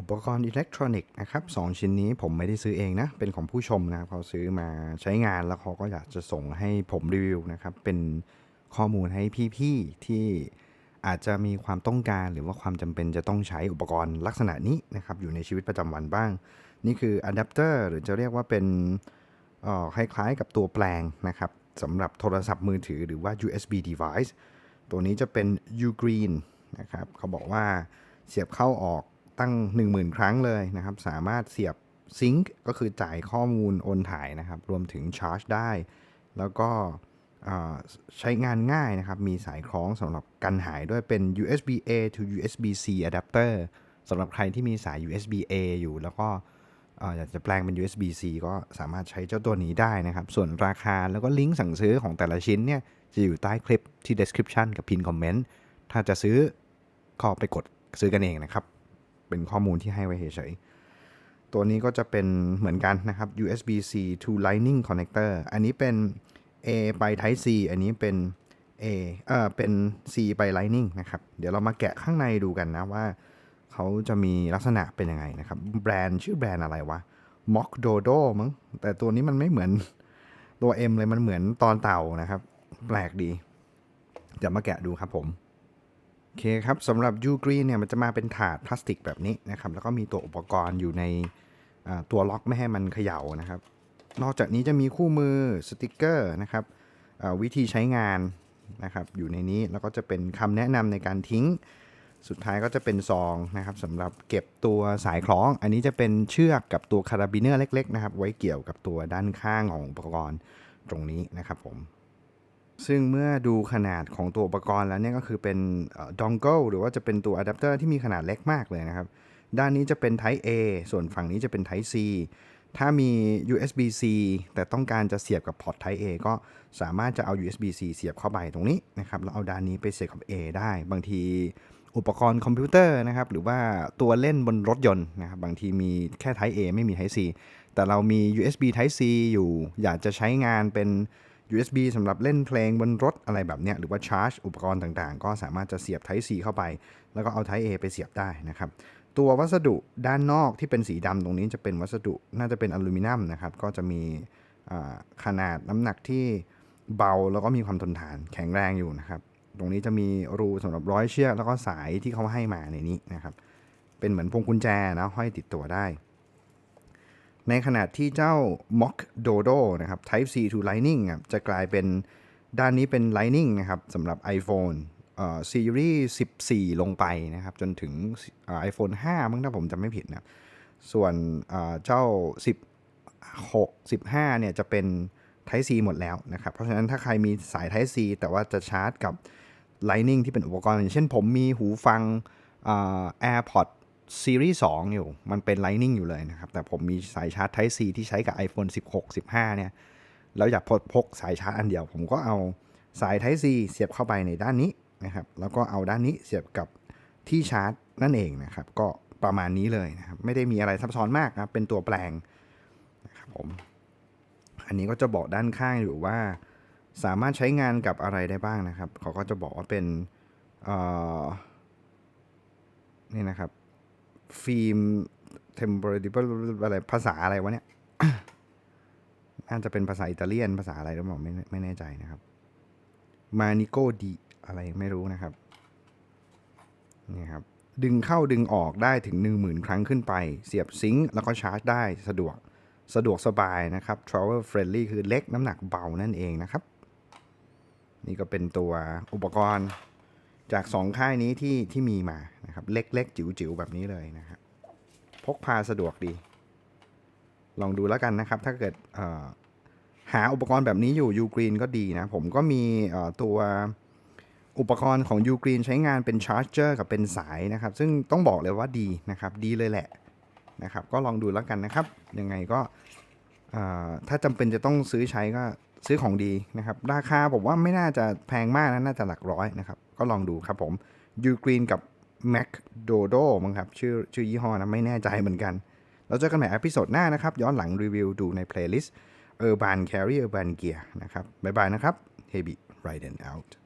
อุปกรณ์อิเล็กทรอนิกส์นะครับสองชิ้นนี้ผมไม่ได้ซื้อเองนะ เป็นของผู้ชมนะครับเขาซื้อมาใช้งานแล้วเขาก็อยากจะส่งให้ผมรีวิวนะครับ เป็นข้อมูลให้พี่ๆที่อาจจะมีความต้องการหรือว่าความจำเป็นจะต้องใช้อุปกรณ์ลักษณะนี้นะครับ อยู่ในชีวิตประจำวันบ้าง นี่คืออะแดปเตอร์หรือจะเรียกว่าเป็นคล้ายๆกับตัวแปลงนะครับสำหรับโทรศัพท์มือถือหรือว่า USB device ตัวนี้จะเป็น Ugreen นะครับเขาบอกว่าเสียบเข้าออก ตั้ง 10,000 ครั้งเลยนะครับ สามารถเสียบซิงค์ก็คือจ่ายข้อมูลโอนถ่ายนะครับ รวมถึงชาร์จได้ แล้วก็ใช้งานง่ายนะครับ มีสายคล้องสำหรับกันหายด้วยเป็น USB A to USB C adapter สำหรับใครที่มีสาย USB A อยู่ แล้วก็อ่าอยากจะแปลงเป็น USB C ก็สามารถใช้เจ้าตัวนี้ได้นะครับ ส่วนราคาแล้วก็ลิงก์สั่งซื้อของแต่ละชิ้นเนี่ย จะอยู่ใต้คลิปที่ description กับ pin comment ถ้าจะซื้อก็ไปกดซื้อกันเองนะครับ เป็นข้อมูลที่ให้ไว้เฉยๆตัวนี้ก็จะเป็นเหมือนกันนะครับ USB C to Lightning connector อันนี้เป็น A ไป Type C อันนี้เป็น A เออเป็น C ไป Lightning นะครับ เดี๋ยวเรามาแกะข้างในดูกันนะว่า เขาจะมีลักษณะเป็นยังไงนะครับ แบรนด์ชื่อแบรนด์อะไรวะ Mock Dodo มั้งแต่ตัวนี้มันไม่เหมือนตัว M เลยมันเหมือนตอนเต่านะครับ แปลกดีเดี๋ยวมาแกะดูครับผม โอเคครับสำหรับ U Green เนี่ยมันจะมาเป็นถาดพลาสติกแบบนี้นะครับ แล้วก็มีตัวอุปกรณ์อยู่ในตัวล็อกไม่ให้มันเขย่านะครับ นอกจากนี้จะมีคู่มือสติกเกอร์นะครับวิธีใช้งานนะครับ อยู่ในนี้แล้วก็จะเป็นคำแนะนำในการทิ้งสุดท้ายก็จะเป็นซองนะครับสำหรับเก็บตัวสายคล้อง อันนี้จะเป็นเชือกกับตัวคาราบิเนอร์เล็ก ๆ นะครับ ไว้เกี่ยวกับตัวด้านข้างของอุปกรณ์ตรงนี้นะครับผม ซึ่งเมื่อดูขนาดของตัวอุปกรณ์แล้วเนี่ยก็คือเป็นดองเกิลหรือว่าจะเป็นตัวอะแดปเตอร์ที่มีขนาดเล็กมากเลยนะครับ ด้านนี้จะเป็น Type A ส่วนฝั่งนี้จะเป็น Type C ถ้ามี USB-C แต่ต้องการจะเสียบกับพอร์ต Type A ก็สามารถจะเอา USB-C เสียบเข้าไปตรงนี้นะครับแล้วเอาด้านนี้ไปเสียบกับ A ได้ บางทีอุปกรณ์คอมพิวเตอร์นะครับ หรือว่าตัวเล่นบนรถยนต์นะครับ บางทีมีแค่ Type A ไม่มี Type C แต่เรามี USB Type C อยู่ อยากจะใช้งานเป็น USB สำหรับเล่นเพลงบนรถอะไรแบบเนี้ยหรือว่าชาร์จ อุปกรณ์ต่างๆ ก็สามารถจะเสียบ Type C เข้าไป แล้วก็เอา Type A ไปเสียบได้นะครับ ตัววัสดุด้านนอกที่เป็นสีดำตรงนี้จะเป็นวัสดุน่าจะเป็นอลูมิเนียมนะครับก็จะมีขนาดน้ำหนักที่เบาแล้วก็มีความทนทานแข็งแรงอยู่นะครับ ตรงนี้จะมีรูสำหรับร้อยเชือกแล้วก็สายที่เขาให้มาในนี้นะครับ เป็นเหมือนพวงกุญแจนะห้อยติดตัวได้ ในขณะที่เจ้า Mock Dodo นะครับ Type C to Lightning อะจะกลายเป็นด้านนี้เป็น Lightning นะครับสำหรับ iPhone เอ่อซีรีส์14 ลงไปนะครับ จนถึงเอ่อ iPhone 5มั้งถ้าผมจำไม่ผิดนะส่วนเอ่อเจ้า 16 15 เนี่ยจะเป็น Type C หมดแล้วนะครับ เพราะฉะนั้นถ้าใครมีสาย Type C แต่ว่าจะชาร์จกับ Lightning ที่เป็นอุปกรณ์ อย่างเช่นผมมีหูฟังเอ่อ AirPods ซีรีส์2อยู่ มันเป็น Lightning อยู่เลยนะครับ แต่ผมมีสายชาร์จ Type C ที่ใช้กับ iPhone 16 15 เนี่ย แล้วอยากพกพกสายชาร์จอันเดียว ผมก็เอาสาย Type C เสียบเข้าไปในด้านนี้นะครับ แล้วก็เอาด้านนี้เสียบกับที่ชาร์จนั่นเองนะครับ ก็ประมาณนี้เลยนะครับ ไม่ได้มีอะไรซับซ้อนมากนะครับเป็นตัวแปลงนะครับผม อันนี้ก็จะบอกด้านข้างอยู่ว่า สามารถใช้งานกับอะไรได้บ้างนะครับ เขาก็จะบอกว่าเป็น เอ่อ นี่นะครับ ฟิล์ม temporary อะไรภาษาอะไรวะเนี่ย น่าจะเป็นภาษาอิตาเลียน ภาษาอะไรหรือเปล่าไม่ไม่แน่ใจนะครับ มานิโกดีอะไรไม่รู้นะครับ นี่ครับ ดึงเข้าดึงออกได้ถึง 10,000 ครั้งขึ้นไป เสียบซิงค์แล้วก็ชาร์จได้สะดวกสะดวกสบายนะครับ travel friendly คือเล็กน้ำหนักเบานั่นเองนะครับ นี่ก็เป็นตัวอุปกรณ์ จากสองค่ายนี้ที่ที่มีมานะครับ เล็กๆ จิ๋วๆ แบบนี้เลยนะครับพกพาสะดวกดี ลองดูแล้วกันนะครับ ถ้าเกิดหาอุปกรณ์แบบนี้อยู่ u g r e e n ก็ดีนะ ผมก็มีตัวอุปกรณ์ของ u g r e e n ใช้งานเป็นชาร์จเจอร์กับเป็นสายนะครับ ซึ่งต้องบอกเลยว่าดีนะครับ ดีเลยแหละนะครับ ก็ลองดูแล้วกันนะครับ ยังไงก็ถ้าจำเป็นจะต้องซื้อใช้ก็ ซื้อของดีนะครับ ราคาผมว่าไม่น่าจะแพงมากนะน่าจะหลักร้อยนะครับ ก็ลองดูครับผมยูกรีนกับ Mac Dodo มั้งครับ ชื่อชื่อยี่ห้อนะ ไม่แน่ใจเหมือนกัน เราเจอกันใหม่อพิโซดหน้านะครับ ย้อนหลังรีวิวดูในเพลย์ลิสต์ Urban Carry Urban Gear นะครับ บ๊ายบายนะครับ Heavy Ride and Out